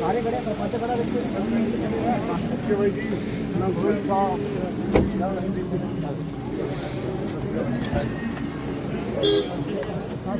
ਸਾਰੇ ਖੜੇ ਸਰਪੰਚ ਖੜਾ ਦੇਖੋ ਬਾਈ ਜੀ ਨਾ ਗੋਲ ਸਾਹਿਬ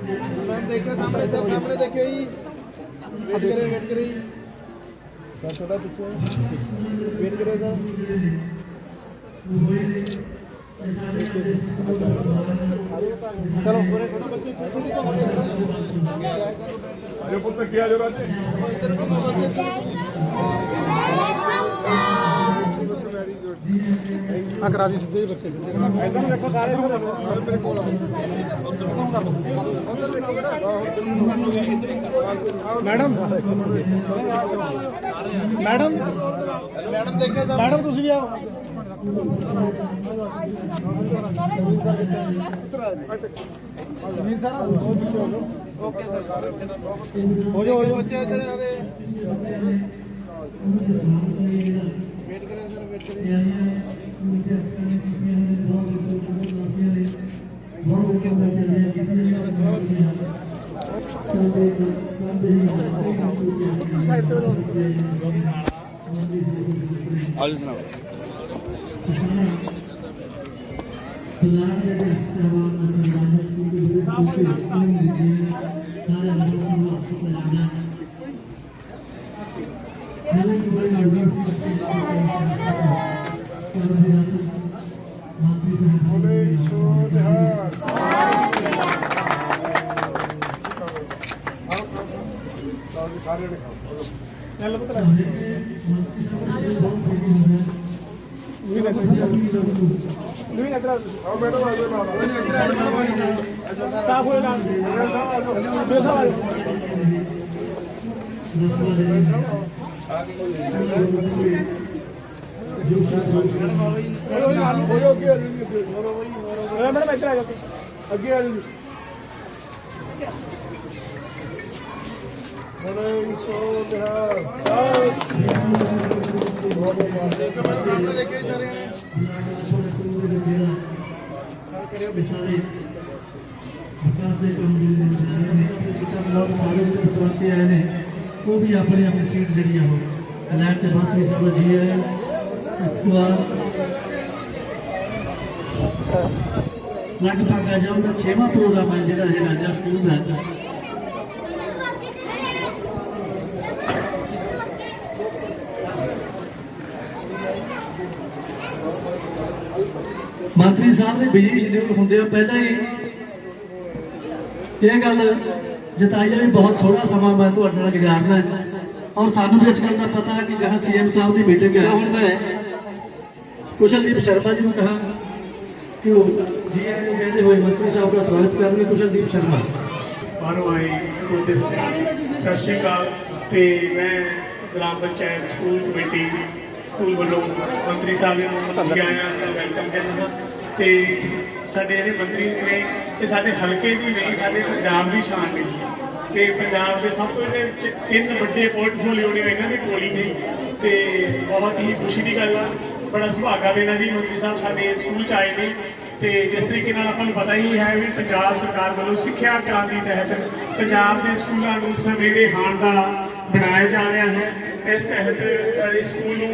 ਹੋ ਗਿਆ ਮੈਂ ਦੇਖਿਆ ਸਾਹਮਣੇ ਸਰ ਸਾਹਮਣੇ ਦੇਖਿਓ ਜੀ ਵੇਟ ਕਰੇ ਵੇਟ ਕਰੇ ਜੀ ਸਰ ਥੋੜਾ ਪਿੱਛੇ ਵੇਟ ਕਰੇ ਸਰ ਚਲੋ ਪੂਰੇ ਥੋੜਾ ਬੱਚੇ ਛੇਤੀ ਦੀ ਕੰਮ ਅਰੇ ਪੁੱਤ ਕੀ ਆ ਆ ਕਰਾ ਦੀ ਸਿੱਧੇ ਬੱਚੇ ਸਿੱਧੇ। ਇਧਰ ਦੇਖੋ ਸਾਰੇ ਮੇਰੇ ਕੋਲ ਮੈਡਮ ਮੈਡਮ ਮੈਡਮ ਦੇਖਿਆ ਤਾਂ ਮੈਡਮ ਤੁਸੀਂ ਵੀ ਆਓ। ਜੀ ਸਰ ਬਹੁਤ ਪਿੱਛੇ ਹੋ ਜਾਓ। Okay sir. ਹੋ ਜਾਓ ਹੋ ਜਾਓ। ਬੱਚੇ ਇੱਧਰ ਆ ਦੇ ਵੇਟ ਕਰੇ ਸਰ ਵੇਟ ਕਰੇ ਸਾਈਡ ਤੇ ਲੋ ਆਜੋ ਜਨਾਬ ਬੋਲੇ ਸੋਧਾਰ ਸਾਰੇ ਨੇ ਖਾਓ ਚੱਲ ਪੁੱਤਰ ਵੀ ਨਾ ਵੀ ਨਾ ਕਰਾ ਆਓ ਮੈਡਮ ਆ ਜਾਓ ਨਾਲ ਸਾਫ਼ ਹੋਏ ਨਾਲ ਬੇ ਸਾਲ ਮੈਡਮ ਇੱਧਰ ਆ ਜਾਓ ਅੱਗੇ ਆ ਜਾਓ ਬੋਲੇ ਸੋਧਾਰ ਦੇਖੋ ਮੈਂ ਸਾਹਮਣੇ ਦੇਖਿਓ ਸਾਰੇ ਨੇ ਸਰ ਕਰਿਓ ਸਾਰੇ ਵਿਕਾਸ ਦੇ ਕੰਮ ਜਿਹੜੇ ਜਾ ਨੇ ਆਪਣੇ ਸੀਟਾਂ ਬਲਾਕ ਸਾਰੇ ਜਿਹੜੇ ਪਤਵੰਤੇ ਆਏ ਨੇ ਉਹ ਵੀ ਆਪਣੀ ਆਪਣੀ ਸੀਟ ਜਿਹੜੀ ਆ ਉਹ। ਲੈਣ ਤੇ ਮੰਤਰੀ ਸਾਹਿਬ ਜੀ ਆਏ। ਇਸ ਤੋਂ ਬਾਅਦ ਲਗਭਗ ਅੱਜ ਉਹਦਾ 6ਵਾਂ ਪ੍ਰੋਗਰਾਮ ਹੈ ਜਿਹੜਾ ਇਹ ਰਾਜਾ ਸਕੂਲ ਦਾ ਮੰਤਰੀ ਸਾਹਿਬ ਦੇ ਬਿਜ਼ੀ ਸ਼ਡਿਊਲ ਹੁੰਦੇ ਆ, ਪਹਿਲਾਂ ਹੀ ਇਹ ਗੱਲ ਜਤਾਈ ਜਾਵੇ, ਬਹੁਤ ਥੋੜਾ ਸਮਾਂ ਮੈਂ ਤੁਹਾਡੇ ਨਾਲ ਗੁਜ਼ਾਰਨਾ ਹੈ। ਔਰ ਸਾਨੂੰ ਵੀ ਇਸ ਗੱਲ ਦਾ ਪਤਾ ਹੈ ਕਿ ਜਹਾਂ ਸੀਐਮ ਸਾਹਿਬ ਦੀ ਮੀਟਿੰਗ ਹੈ। ਹੁਣ ਮੈਂ ਕੁਸ਼ਲਦੀਪ ਸ਼ਰਮਾ ਜੀ ਨੂੰ ਕਹਾ ਕਿ ਉਹ ਜੀ ਆਈ ਨੂੰ ਕਹਿੰਦੇ ਹੋਏ ਮੰਤਰੀ ਸਾਹਿਬ ਦਾ ਸਵਾਗਤ ਕਰਨਗੇ ਕੁਸ਼ਲਦੀਪ ਸ਼ਰਮਾ। ਬਾਹਰੋਂ ਆਏ ਤੁਹਾਡੇ ਸਤਿ ਸ਼੍ਰੀ ਅਕਾਲ ਤੇ ਮੈਂ ਗ੍ਰਾਮ ਪੰਚਾਇਤ ਸਕੂਲ ਕਮੇਟੀ, ਸਕੂਲ ਵੱਲੋਂ ਮੰਤਰੀ ਸਾਹਿਬ ਨੂੰ ਜੀ ਆਇਆਂ ਦਾ ਵੈਲਕਮ ਕਰਦਾ ਹਾਂ। ਤੇ ਸਾਡੇ ਜਿਹੜੇ ਮੰਤਰੀ ਨੇ, ਇਹ ਸਾਡੇ ਹਲਕੇ ਦੀ ਨਹੀਂ, ਸਾਡੇ ਪੰਜਾਬ ਦੀ ਸ਼ਾਨ ਨੇ ਤੇ ਪੰਜਾਬ ਦੇ ਸਭ ਤੋਂ ਜਿਹੜੇ ਤਿੰਨ ਵੱਡੇ ਪੋਰਟਫੋਲੀਓ ਨੇ, ਇਹਨਾਂ ਦੇ ਕੋਲ ਹੀ ਨੇ ਤੇ ਬਹੁਤ ਹੀ ਖੁਸ਼ੀ ਦੀ ਗੱਲ ਆ ਬੜਾ ਸੁਭਾਗਾ ਦੇਣਾ ਜੀ ਮੰਤਰੀ ਸਾਹਿਬ ਸਾਡੇ ਸਕੂਲ ਚ ਆਏ ਨੇ ਤੇ ਜਿਸ ਤਰੀਕੇ ਨਾਲ ਆਪਾਂ ਨੂੰ ਪਤਾ ਹੀ ਹੈ ਵੀ ਪੰਜਾਬ ਸਰਕਾਰ ਵੱਲੋਂ ਸਿੱਖਿਆ ਕ੍ਰਾਂਤੀ ਤਹਿਤ ਪੰਜਾਬ ਦੇ ਸਕੂਲਾਂ ਨੂੰ ਸਮੇਂ ਦੇ ਹਾਣ ਦਾ ਬਣਾਇਆ ਜਾ ਰਿਹਾ ਹੈ। ਇਸ ਤਹਿਤ ਇਸ ਸਕੂਲ ਨੂੰ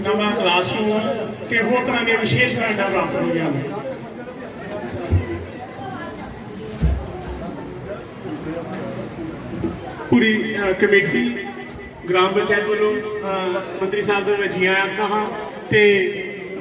ਨਵਾਂ ਕਲਾਸਰੂਮ ਤੇ ਹੋਰ ਤਰ੍ਹਾਂ ਦੀਆਂ ਵਿਸ਼ੇਸ਼ ਗ੍ਰਾਂਟਾਂ ਪ੍ਰਾਪਤ ਹੋਈਆਂ ਨੇ। ਪੂਰੀ ਕਮੇਟੀ ਗ੍ਰਾਮ ਪੰਚਾਇਤ ਵੱਲੋਂ ਮੰਤਰੀ ਸਾਹਿਬ ਦਾ ਮੈਂ ਜੀ ਆਇਆਂ ਆਖਦਾ ਹਾਂ ਤੇ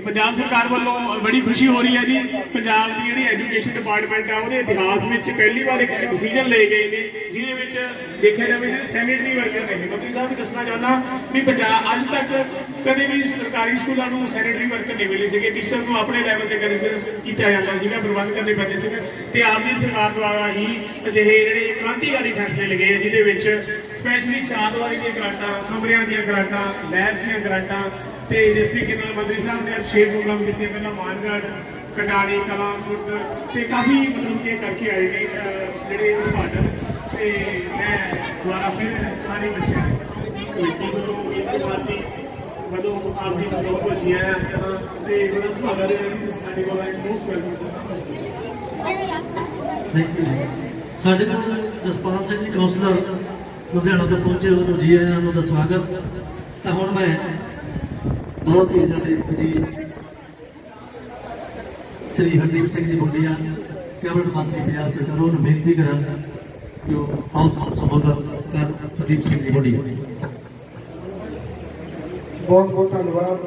ਪੰਜਾਬ ਸਰਕਾਰ ਵੱਲੋਂ ਬੜੀ ਖੁਸ਼ੀ ਹੋ ਰਹੀ ਹੈ ਜੀ। ਪੰਜਾਬ ਦੀ ਜਿਹੜੀ ਐਜੂਕੇਸ਼ਨ ਡਿਪਾਰਟਮੈਂਟ ਆ, ਉਹਦੇ ਇਤਿਹਾਸ ਵਿੱਚ ਪਹਿਲੀ ਵਾਰ ਇੱਕ ਡਿਸੀਜਨ ਲਏ ਗਏ ਨੇ, ਜਿਹਦੇ ਵਿੱਚ ਦੇਖਿਆ ਜਾਵੇ ਜਿਹੜੇ ਸੈਨੇਟਰੀ ਵਰਕਰ ਨੇ। ਮੰਤਰੀ ਸਾਹਿਬ ਵੀ ਦੱਸਣਾ ਚਾਹੁੰਦਾ ਵੀ ਪੰਜਾਬ, ਅੱਜ ਤੱਕ ਕਦੇ ਵੀ ਸਰਕਾਰੀ ਸਕੂਲਾਂ ਨੂੰ ਸੈਨੇਟਰੀ ਵਰਕਰ ਨਹੀਂ ਮਿਲੇ ਸੀਗੇ। ਟੀਚਰ ਨੂੰ ਆਪਣੇ ਲੈਵਲ ਤੇ ਕਨਸਿਡਰ ਕੀਤਾ ਜਾਂਦਾ ਸੀਗਾ, ਪ੍ਰਬੰਧ ਕਰਨੇ ਪੈਂਦੇ ਸੀ ਤੇ ਆਪ ਦੀ ਸਰਕਾਰ ਦੁਆਰਾ ਹੀ ਅਜਿਹੇ ਜਿਹੜੇ ਕ੍ਰਾਂਤੀਕਾਰੀ ਫੈਸਲੇ ਲਏ ਆ, ਜਿਹਦੇ ਵਿੱਚ ਸਪੈਸ਼ਲੀ ਚਾਰਦਵਾਰੀ ਦੀਆਂ ਗ੍ਰਾਂਟਾਂ ਕਮਰਿਆਂ ਦੀਆਂ ਗ੍ਰਾਂਟਾਂ ਲੈਬਸ ਦੀਆਂ ਗ੍ਰਾਂਟਾਂ ਤੇ ਜਿਸ ਤਰੀਕੇ ਨਾਲ ਮੰਤਰੀ ਸਾਹਿਬ ਨੇ ਛੇ ਪ੍ਰੋਗਰਾਮ ਕੀਤੇ ਪਹਿਲਾਂ ਮਾਨਗੜ ਕਟਾਰੀ ਕਲਾਂ ਖੁਰਦ ਤੇ ਕਾਫੀ ਮਤਲਬ ਕਿ ਕਰਕੇ ਆਏ ਨੇ ਜਿਹੜੇ ਉਦਘਾਟਨ। ਤੇ ਮੈਂ ਦੁਆਰਾ ਫਿਰ ਸਾਰੇ ਬੱਚਿਆਂ ਨੂੰ ਕਮੇਟੀ ਵੱਲੋਂ ਇਸ ਪਾਰਟੀ ਵੱਲੋਂ ਆਪ ਜੀ ਨੂੰ ਬਹੁਤ ਬਹੁਤ ਜੀ ਆਇਆਂ ਤੇ ਬੜਾ ਸੁਭਾਗਾ ਦੇ ਰਹੀ ਸਾਡੇ ਕੋਲ ਇੱਕ ਮੋਸਟ ਵੈਲਕਮ ਥੈਂਕ ਯੂ ਸਾਡੇ ਕੋਲ ਜਸਪਾਲ ਸਿੰਘ ਜੀ ਕਾਉਂਸਲਰ ਲੁਧਿਆਣਾ ਤੋਂ ਪਹੁੰਚੇ ਉਹਨਾਂ ਨੂੰ, ਜੀ ਆਇਆਂ ਨੂੰ ਦਾ ਸਵਾਗਤ। ਤਾਂ ਹੁਣ ਮੈਂ ਬਹੁਤ ਹੀ ਸਾਡੇ ਜੀ ਸ੍ਰੀ ਹਰਦੀਪ ਸਿੰਘ ਜੀ ਬੁੱਢੀਆ ਕੈਬਨਿਟ ਮੰਤਰੀ ਪੰਜਾਬ ਸਰਕਾਰ, ਉਹਨੂੰ ਬੇਨਤੀ ਕਰਾਂ ਕਿ ਉਹ ਹਾਊਸ ਨੂੰ ਸੰਬੋਧਨ ਕਰ, ਹਰਦੀਪ ਸਿੰਘ ਜੀ ਬੁੱਢੀਆ ਬਹੁਤ ਬਹੁਤ ਧੰਨਵਾਦ।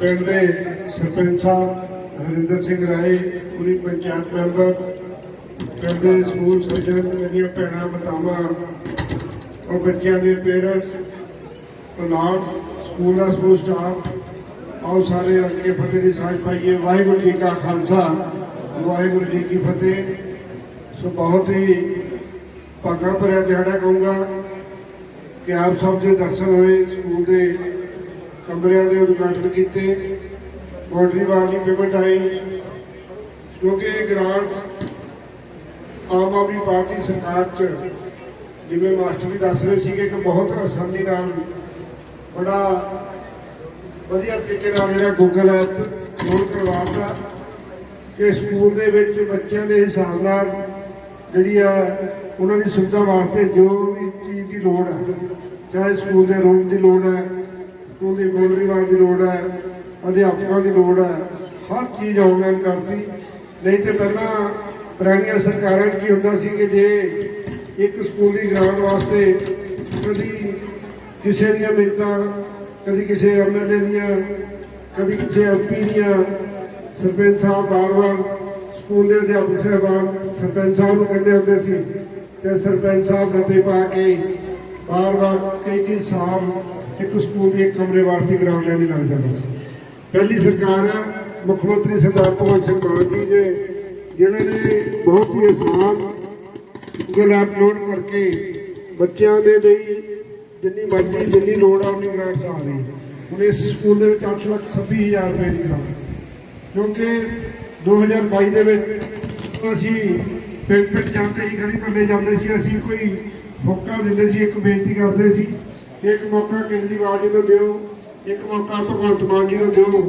ਪਿੰਡ ਦੇ ਸਰਪੰਚ ਸਾਹਿਬ ਹਰਿੰਦਰ ਸਿੰਘ ਰਾਏ, ਪੂਰੀ ਪੰਚਾਇਤ ਮੈਂਬਰ, ਪਿੰਡ ਦੇ ਸਕੂਲ ਸੱਜਣ, ਮੇਰੀਆਂ ਭੈਣਾਂ, ਮਾਤਾਵਾਂ, ਔਰ ਬੱਚਿਆਂ ਦੇ ਪੇਰੈਂਟਸ ਤੋਂ ਨਾਲ ਸਕੂਲ ਦਾ ਸਕੂਲ ਸਟਾਫ ਆਓ ਸਾਰੇ ਰਲ ਕੇ ਫਤਿਹ ਦੀ ਸਾਂਝ ਪਾਈਏ। ਵਾਹਿਗੁਰੂ ਜੀ ਕਾ ਖਾਲਸਾ, ਵਾਹਿਗੁਰੂ ਜੀ ਕੀ ਫਤਿਹ। ਸੋ ਬਹੁਤ ਹੀ ਭਾਗਾਂ ਭਰਿਆ ਦਿਹਾੜਾ ਕਹੂੰਗਾ। ਕਿ ਸਾਹਿਬ ਦੇ ਦਰਸ਼ਨ ਹੋਏ, ਸਕੂਲ ਦੇ ਕਮਰਿਆਂ ਦੇ ਉਦਘਾਟਨ ਕੀਤੇ, ਬਾਉਂਡਰੀ ਵਾਲ ਦੀ ਪੇਮੈਂਟ ਆਈ ਕਿਉਂਕਿ ਇਹ ਗ੍ਰਾਂਟ ਆਮ ਆਦਮੀ ਪਾਰਟੀ ਸਰਕਾਰ ਚ, ਜਿਵੇਂ ਮਾਸਟਰ ਵੀ ਦੱਸ ਰਹੇ ਸੀਗੇ ਕਿ ਬਹੁਤ ਆਸਾਨੀ ਨਾਲ ਬੜਾ ਵਧੀਆ ਤਰੀਕੇ ਨਾਲ ਜਿਹੜਾ ਗੂਗਲ ਐਪ ਲੋਡ ਕਰਵਾਤਾ ਕਿ ਸਕੂਲ ਦੇ ਵਿੱਚ ਬੱਚਿਆਂ ਦੇ ਹਿਸਾਬ ਨਾਲ ਜਿਹੜੀ ਆ, ਉਹਨਾਂ ਦੀ ਸੁਵਿਧਾ ਵਾਸਤੇ ਜੋ ਵੀ ਚੀਜ਼ ਦੀ ਲੋੜ ਹੈ ਚਾਹੇ ਸਕੂਲ ਦੇ ਰੂਮ ਦੀ ਲੋੜ ਹੈ, ਸਕੂਲ ਦੀ ਬਾਉਂਡਰੀ ਵਾਲ ਦੀ ਲੋੜ ਹੈ, ਅਧਿਆਪਕਾਂ ਦੀ ਲੋੜ ਹੈ, ਹਰ ਚੀਜ਼ ਆਨਲਾਈਨ ਕਰਤੀ। ਨਹੀਂ ਤੇ ਪਹਿਲਾਂ ਪੁਰਾਣੀਆਂ ਸਰਕਾਰਾਂ 'ਚ ਕੀ ਹੁੰਦਾ ਸੀ ਕਿ ਜੇ ਇੱਕ ਸਕੂਲ ਦੀ ਗ੍ਰਾਂਟ ਵਾਸਤੇ ਕਦੀ ਕਿਸੇ ਦੀਆਂ ਮਿੰਟਾਂ ਕਦੀ ਕਿਸੇ ਐਮਐਲਏ ਦੀਆਂ, ਕਦੀ ਕਿਸੇ ਐਮਪੀ ਦੀਆਂ, ਸਰਪੰਚ ਸਾਹਿਬ ਬਾਰ-ਬਾਰ ਸਕੂਲ ਦੇ ਅਧਿਆਪਕ ਸਾਹਿਬਾਨ ਸਰਪੰਚ ਸਾਹਿਬ ਨੂੰ ਕਹਿੰਦੇ ਹੁੰਦੇ ਸੀ, ਤੇ ਸਰਪੰਚ ਸਾਹਿਬ ਨਤੇ ਪਾ ਕੇ ਬਾਰ-ਬਾਰ ਕਈ ਕਈ ਸਾਲ ਇੱਕ ਸਕੂਲ ਦੇ ਇੱਕ ਕਮਰੇ ਵਾਸਤੇ ਗਰਾਊਂਡ ਲੈਣ ਲੱਗ ਜਾਂਦਾ ਸੀ। ਪਹਿਲੀ ਸਰਕਾਰ ਆ ਮੁੱਖ ਮੰਤਰੀ ਸਰਦਾਰ ਭਗਵੰਤ ਸਿੰਘ ਮਾਨ ਜੀ ਨੇ ਜਿਹੜੇ ਨੇ ਬਹੁਤ ਹੀ ਆਸਾਨ ਗੂਗਲ ਐਪ ਲੋਡ ਕਰਕੇ ਬੱਚਿਆਂ ਦੇ ਲਈ ਜਿੰਨੀ ਮਰਜ਼ੀ, ਜਿੰਨੀ ਲੋੜ ਆ, ਉਨੀ ਗ੍ਰਾਂਟਸ ਆ ਰਹੀ ਹੁਣ ਇਸ ਸਕੂਲ ਦੇ ਵਿੱਚ 8 ਲੱਖ 26 ਹਜ਼ਾਰ ਰੁਪਏ ਦੀ ਗ੍ਰਾਂਟ ਕਿਉਂਕਿ 2022 ਦੇ ਵਿੱਚ ਅਸੀਂ ਪਿੰਡ ਪਿੰਡ ਜਾਂਦੇ ਹੀ ਗਲੀ ਪੱਲੇ ਜਾਂਦੇ ਸੀ, ਅਸੀਂ ਕੋਈ ਫੋਕਾ ਦਿੰਦੇ ਸੀ, ਇੱਕ ਬੇਨਤੀ ਕਰਦੇ ਸੀ ਕਿ ਇੱਕ ਮੌਕਾ ਕੇਜਰੀਵਾਲ ਜੀ ਨੂੰ ਦਿਓ, ਇੱਕ ਮੌਕਾ ਭਗਵੰਤ ਮਾਨ ਜੀ ਨੂੰ ਦਿਓ।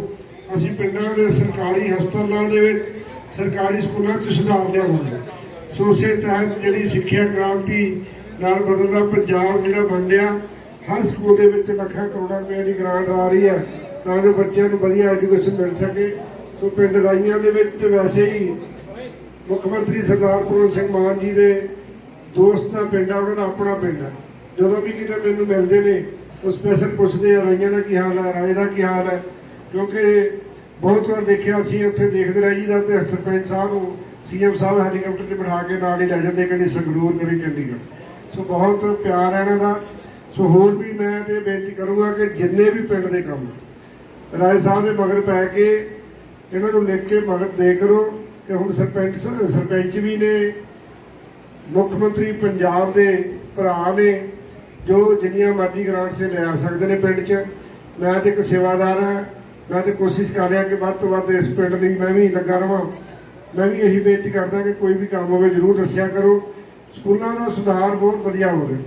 ਅਸੀਂ ਪਿੰਡਾਂ ਦੇ ਸਰਕਾਰੀ ਹਸਪਤਾਲਾਂ ਦੇ ਵਿੱਚ ਸਰਕਾਰੀ ਸਕੂਲਾਂ 'ਚ ਸੁਧਾਰ ਲਿਆਵਾਂਗੇ। ਸੋ ਉਸੇ ਤਹਿਤ ਜਿਹੜੀ ਸਿੱਖਿਆ ਕ੍ਰਾਂਤੀ ਨਾਲ ਬਦਲਦਾ ਪੰਜਾਬ ਜਿਹੜਾ ਬਣਿਆ ਹਰ ਸਕੂਲ ਦੇ ਵਿੱਚ ਲੱਖਾਂ ਕਰੋੜਾਂ ਰੁਪਏ ਦੀ ਗ੍ਰਾਂਟ ਆ ਰਹੀ ਹੈ, ਤਾਂ ਜੋ ਬੱਚਿਆਂ ਨੂੰ ਵਧੀਆ ਐਜੂਕੇਸ਼ਨ ਮਿਲ ਸਕੇ। ਸੋ ਪਿੰਡ ਰਾਈਆਂ ਦੇ ਵਿੱਚ ਵੈਸੇ ਹੀ ਮੁੱਖ ਮੰਤਰੀ ਸਰਦਾਰ ਭਗਵੰਤ ਸਿੰਘ ਮਾਨ ਜੀ ਦੇ ਦੋਸਤ ਦਾ ਪਿੰਡ ਆ, ਉਹਨਾਂ ਦਾ ਆਪਣਾ ਪਿੰਡ ਆ। ਜਦੋਂ ਵੀ ਕਿਤੇ ਮੈਨੂੰ ਮਿਲਦੇ ਨੇ, ਉਹ ਸਪੈਸ਼ਲ ਪੁੱਛਦੇ ਆ ਰਾਈਆਂ ਦਾ ਕੀ ਹਾਲ ਹੈ ਰਾਏ ਦਾ ਕੀ ਹਾਲ ਹੈ ਕਿਉਂਕਿ ਬਹੁਤ ਵਾਰ ਦੇਖਿਆ ਅਸੀਂ ਉੱਥੇ ਦੇਖਦੇ ਰਹੀ ਦਾ ਤੇ ਸਰਪੰਚ ਸਾਹਿਬ ਨੂੰ, ਸੀਐਮ ਸਾਹਿਬ ਹੈਲੀਕਾਪਟਰ 'ਤੇ ਬਿਠਾ ਕੇ ਨਾਲ ਹੀ ਲੈ ਜਾਂਦੇ, ਕਦੇ ਸੰਗਰੂਰ, ਕਦੇ ਚੰਡੀਗੜ੍ਹ। ਸੋ ਬਹੁਤ ਪਿਆਰ ਹੈ ਇਹਨਾਂ ਦਾ। ਸੋ ਹੋਰ ਵੀ ਮੈਂ ਤੇ ਬੇਨਤੀ ਕਰੂੰਗਾ ਕਿ ਜਿੰਨੇ ਵੀ ਪਿੰਡ ਦੇ ਕੰਮ ਰਾਏ ਸਾਹਿਬ ਦੇ ਮਗਰ ਪੈ ਕੇ ਇਹਨਾਂ ਨੂੰ ਲਿਖ ਕੇ ਮਗਰ ਦੇ ਕਰੋ ਕਿ ਹੁਣ ਸਰਪੰਚ ਸਰਪੰਚ ਵੀ ਨੇ ਮੁੱਖ ਮੰਤਰੀ ਪੰਜਾਬ ਦੇ ਭਰਾ ਨੇ ਜੋ ਜਿੰਨੀਆਂ ਮਰਜ਼ੀ ਗ੍ਰਾਂਟਸ ਤੇ ਲੈ ਆ ਸਕਦੇ ਨੇ ਪਿੰਡ 'ਚ। ਮੈਂ ਤੇ ਇੱਕ ਸੇਵਾਦਾਰ ਹਾਂ। ਮੈਂ ਤੇ ਕੋਸ਼ਿਸ਼ ਕਰ ਰਿਹਾ ਕਿ ਵੱਧ ਤੋਂ ਵੱਧ ਇਸ ਪਿੰਡ ਲਈ ਮੈਂ ਵੀ ਲੱਗਾ ਰਵਾਂ। ਮੈਂ ਵੀ ਇਹੀ ਬੇਨਤੀ ਕਰਦਾ ਕਿ ਕੋਈ ਵੀ ਕੰਮ ਹੋਵੇ ਜਰੂਰ ਦੱਸਿਆ ਕਰੋ। ਸਕੂਲਾਂ ਦਾ ਸੁਧਾਰ ਬਹੁਤ ਵਧੀਆ ਹੋ ਰਿਹਾ।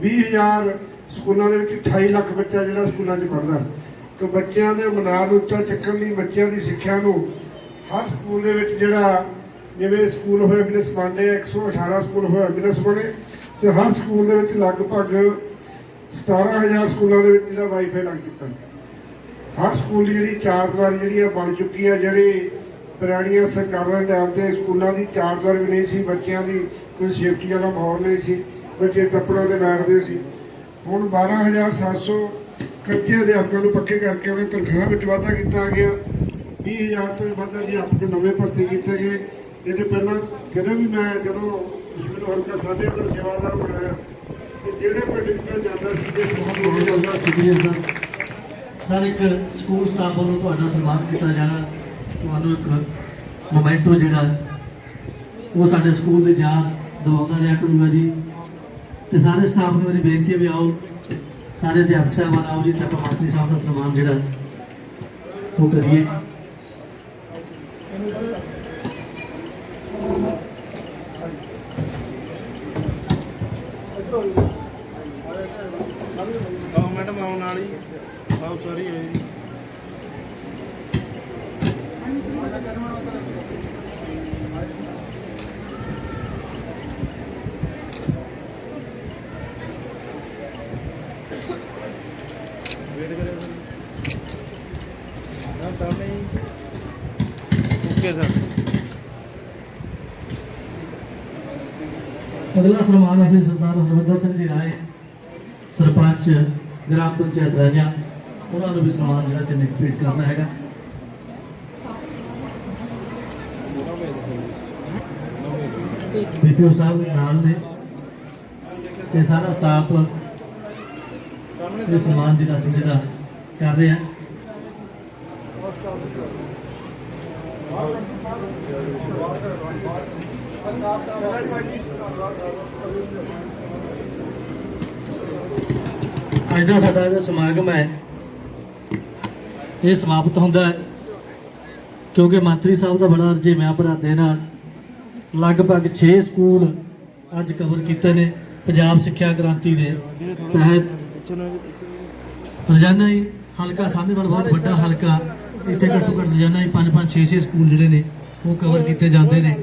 20000 ਸਕੂਲਾਂ ਦੇ ਵਿੱਚ 28 ਲੱਖ ਬੱਚਾ ਜਿਹੜਾ ਸਕੂਲਾਂ 'ਚ ਪੜ੍ਹਦਾ। ਤੇ ਬੱਚਿਆਂ ਦੇ ਮਨਾਰ ਨੂੰ ਉੱਚਾ ਚੱਕਣ ਲਈ ਬੱਚਿਆਂ ਦੀ ਸਿੱਖਿਆ ਨੂੰ ਹਰ ਸਕੂਲ ਦੇ ਵਿੱਚ ਜਿਹੜਾ ਜਿਵੇਂ ਸਕੂਲ ਹੋਏ ਬਿਨਸ ਬਣਦੇ ਆ, 118 ਸਕੂਲ ਹੋਏ ਬਿਨਸ ਬਣੇ ਤੇ ਹਰ ਸਕੂਲ ਦੇ ਵਿੱਚ ਲਗਭਗ 17000 ਸਕੂਲਾਂ ਦੇ ਵਿੱਚ ਜਿਹੜਾ ਵਾਈਫਾਈ ਲੱਗ ਚੁੱਕਾ ਹਰ ਸਕੂਲ ਦੀ ਜਿਹੜੀ ਚਾਰ ਦੀਵਾਰੀ ਜਿਹੜੀ ਆ ਬਣ ਚੁੱਕੀ ਆ ਜਿਹੜੀ ਪੁਰਾਣੀਆਂ ਸਰਕਾਰਾਂ ਦੇ ਟਾਈਮ ਤੇ ਸਕੂਲਾਂ ਦੀ ਚਾਰ ਦੀਵਾਰ ਵੀ ਨਹੀਂ ਸੀ ਬੱਚਿਆਂ ਦੀ ਕੋਈ ਸੇਫਟੀ ਵਾਲਾ ਮਾਹੌਲ ਨਹੀਂ ਸੀ ਬੱਚੇ ਤੱਪੜਾਂ ਤੇ ਬੈਠਦੇ ਸੀ। ਹੁਣ 12700 ਕੱਚੇ ਅਧਿਆਪਕਾਂ ਨੂੰ ਪੱਕੇ ਕਰਕੇ ਉਹਨੇ ਤਨਖਾਹ ਵਿੱਚ ਵਾਧਾ ਕੀਤਾ ਗਿਆ। 20000 ਤੋਂ ਵੱਧ ਅਧਿਆਪਕ ਨਵੇਂ ਭਰਤੀ ਕੀਤੇ ਗਏ। ਇਹਦੇ ਪਹਿਲਾਂ ਕਦੇ ਵੀ ਮੈਂ ਜਦੋਂ ਮੈਨੂੰ ਹਲਕਾ ਸਾਹਮਣੇ ਦਾ ਸੇਵਾਦਾਰ ਬਣਾਇਆ ਤੇ ਜਿਹੜੇ ਪਿੰਡ ਵਿੱਚ ਜਾਂਦਾ ਸੀ ਤੇ ਸਮਾਂ ਹੋ ਜਾਂਦਾ ਸੀ। ਸ਼ੁਕਰੀਆ ਸਰ। ਸਰ ਇੱਕ ਸਕੂਲ ਸਟਾਫ ਵੱਲੋਂ ਤੁਹਾਡਾ ਸਨਮਾਨ ਕੀਤਾ ਜਾਣਾ ਤੁਹਾਨੂੰ ਇੱਕ ਮੋਮੈਂਟੋ ਜਿਹੜਾ ਉਹ ਸਾਡੇ ਸਕੂਲ ਦੀ ਯਾਦ ਦਿਵਾਉਂਦਾ ਰਿਹਾ ਕਰੂਗਾ ਜੀ। ਤੇ ਸਾਰੇ ਸਟਾਫ ਨੂੰ ਮੇਰੀ ਬੇਨਤੀ ਹੈ ਵੀ ਆਓ ਸਾਰੇ ਅਧਿਆਪਕ ਸਾਹਿਬਾਨ ਆਓ ਜੀ ਤੇ ਮੰਤਰੀ ਸਾਹਿਬ ਦਾ ਸਨਮਾਨ ਜਿਹੜਾ ਉਹ ਕਰੀਏ। ਆਓ ਮੈਡਮ ਆਉਣ ਵਾਲੀ ਆਓ ਸਾਰੀ ਹੋਈ ਜੀ। ਓਕੇ ਸਰ ਅਗਲਾ ਸਨਮਾਨ ਅਸੀਂ ਸਰਦਾਰ ਹਰਵਿੰਦਰ ਸਿੰਘ ਜੀ ਰਾਏ ਸਰਪੰਚ, ਗ੍ਰਾਮ ਪੰਚਾਇਤ ਰਾਜਾ ਉਹਨਾਂ ਨੂੰ ਵੀ ਸਨਮਾਨ ਜਿਹੜਾ ਚੰਨੇ ਭੇਟ ਕਰਨਾ ਹੈਗਾ। ਬੀਪੀਓ ਸਾਹਿਬ ਨਾਲ ਨੇ। ਤੇ ਸਾਰਾ ਸਟਾਫ ਇਹ ਸਨਮਾਨ ਦੀ ਰਸਮ ਜਿਹੜਾ ਕਰ ਰਿਹਾ ਅੱਜ ਦਾ ਸਾਡਾ ਜਿਹੜਾ ਸਮਾਗਮ ਹੈ, ਇਹ ਸਮਾਪਤ ਹੁੰਦਾ ਹੈ, ਕਿਉਂਕਿ ਮੰਤਰੀ ਸਾਹਿਬ ਦਾ ਬੜਾ ਅਰਜੇ ਮੈਂ ਭਰਾ ਦੇ ਨਾਲ। ਲਗਭਗ 6 ਸਕੂਲ ਅੱਜ ਕਵਰ ਕੀਤੇ ਨੇ, ਪੰਜਾਬ ਸਿੱਖਿਆ ਕ੍ਰਾਂਤੀ ਦੇ ਤਹਿਤ। ਰੋਜ਼ਾਨਾ ਹੀ ਹਲਕਾ ਸਾਹਨੇਵਾਲ ਬਹੁਤ ਵੱਡਾ ਹਲਕਾ, ਇੱਥੇ ਘੱਟੋ ਘੱਟ ਰੋਜ਼ਾਨਾ ਹੀ 5 5 6 6 ਸਕੂਲ ਜਿਹੜੇ ਨੇ, ਉਹ ਕਵਰ ਕੀਤੇ ਜਾਂਦੇ ਨੇ।